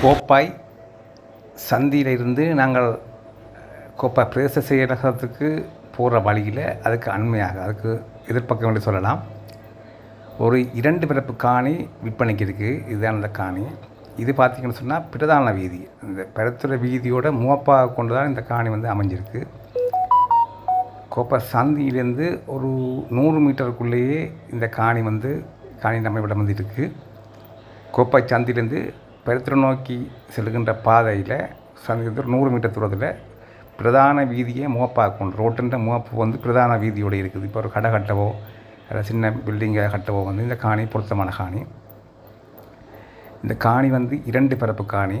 கோப்பாய் சந்தியிலிருந்து நாங்கள் கோப்பாய் பிரதேச செயலகத்துக்கு போகிற வழியில் அதுக்கு அண்மையாக அதுக்கு எதிர்பக்கம் என்று சொல்லலாம். ஒரு இரண்டு பிறப்பு காணி விற்பனைக்கு இருக்குது இதுதான் அந்த காணி. இது பார்த்திங்கன்னு சொன்னால் பிரதான வீதி. இந்த பெரத்துறை வீதியோட மூவப்பாக கொண்டு தான் இந்த காணி வந்து அமைஞ்சிருக்கு. கோப்பை சந்தியிலேருந்து ஒரு நூறு மீட்டருக்குள்ளேயே இந்த காணி வந்து காணி நம்மிடம் வந்து இருக்குது கோப்பை சந்தியிலேருந்து பெருத்துறை நோக்கி செல்கின்ற பாதையில் சந்திலேருந்து நூறு மீட்டர் தூரத்தில் பிரதான வீதியை முகப்பாக கொண்டு ரோட்டுன்ற முகப்பு வந்து பிரதான வீதியோடு இருக்குது. இப்போ ஒரு கடை கட்டவோ அல்லது சின்ன பில்டிங்கை கட்டவோ வந்து இந்த காணி பொருத்தமான காணி. இந்த காணி வந்து இரண்டு பிறப்பு காணி.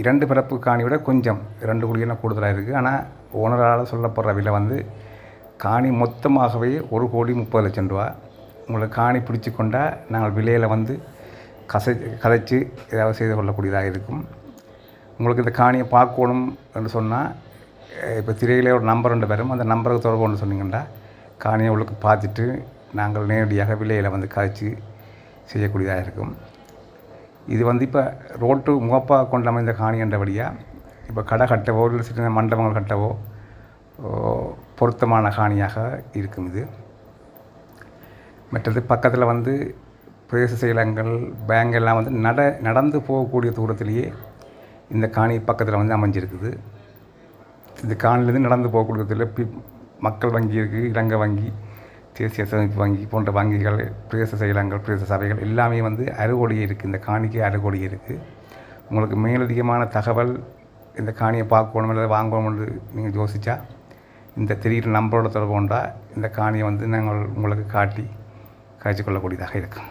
இரண்டு பிறப்பு காணியோட கொஞ்சம் ரெண்டு குழியெல்லாம் கூடுதலாக இருக்குது ஆனால் ஓனரால் சொல்லப்படுற விலை வந்து காணி மொத்தமாகவே ஒரு கோடி முப்பது லட்சம் ரூபா. உங்களுக்கு காணி பிடிச்சி கொண்டால் நாங்கள் விலையில் வந்து கசை கதைச்சு ஏதாவது செய்து கொள்ளக்கூடியதாக இருக்கும். உங்களுக்கு இந்த காணியை பார்க்கணும் என்று சொன்னால் இப்போ திரையிலே ஒரு நம்பர் ரெண்டு பேரும் அந்த நம்பருக்கு தொடர்பு ஒன்று சொன்னீங்கன்னா காணியை உங்களுக்கு பார்த்துட்டு நாங்கள் நேரடியாக விலையில் வந்து கதைச்சு செய்யக்கூடியதாக இருக்கும். இது வந்து இப்போ ரோட்டு முகப்பாக கொண்டு அமைந்த காணி என்றபடியாக இப்போ கடை கட்டவோ இல்லை சின்ன மண்டபங்கள் கட்டவோ பொருத்தமான காணியாக இருக்கும் இது. மற்றது பக்கத்தில் வந்து பிரதேச செயலகங்கள் பேங்க் எல்லாம் வந்து நட நடந்து போகக்கூடிய தூரத்திலேயே இந்த காணி பக்கத்தில் வந்து அமைஞ்சிருக்குது. இந்த காணிலேருந்து நடந்து போகக்கூடிய தூரத்தில் பி மக்கள் வங்கி இருக்குது இலங்கை வங்கி தேசிய சேமிப்பு வங்கி போன்ற வங்கிகள் பிரதேச செயலகங்கள் பிரதேச சபைகள் எல்லாமே வந்து அறுகோடியே இருக்குது இந்த காணிக்கு அறுகோடியே இருக்குது உங்களுக்கு மேலதிகமான தகவல் இந்த காணியை பார்க்கணும் இல்லை வாங்கணும்னு நீங்கள் யோசித்தா இந்த திடீர் நம்பரோட தொடர்பு கொண்டால் இந்த காணியை வந்து நாங்கள் உங்களுக்கு காட்டி காய்ச்சி கொள்ளக்கூடியதாக இருக்கும்.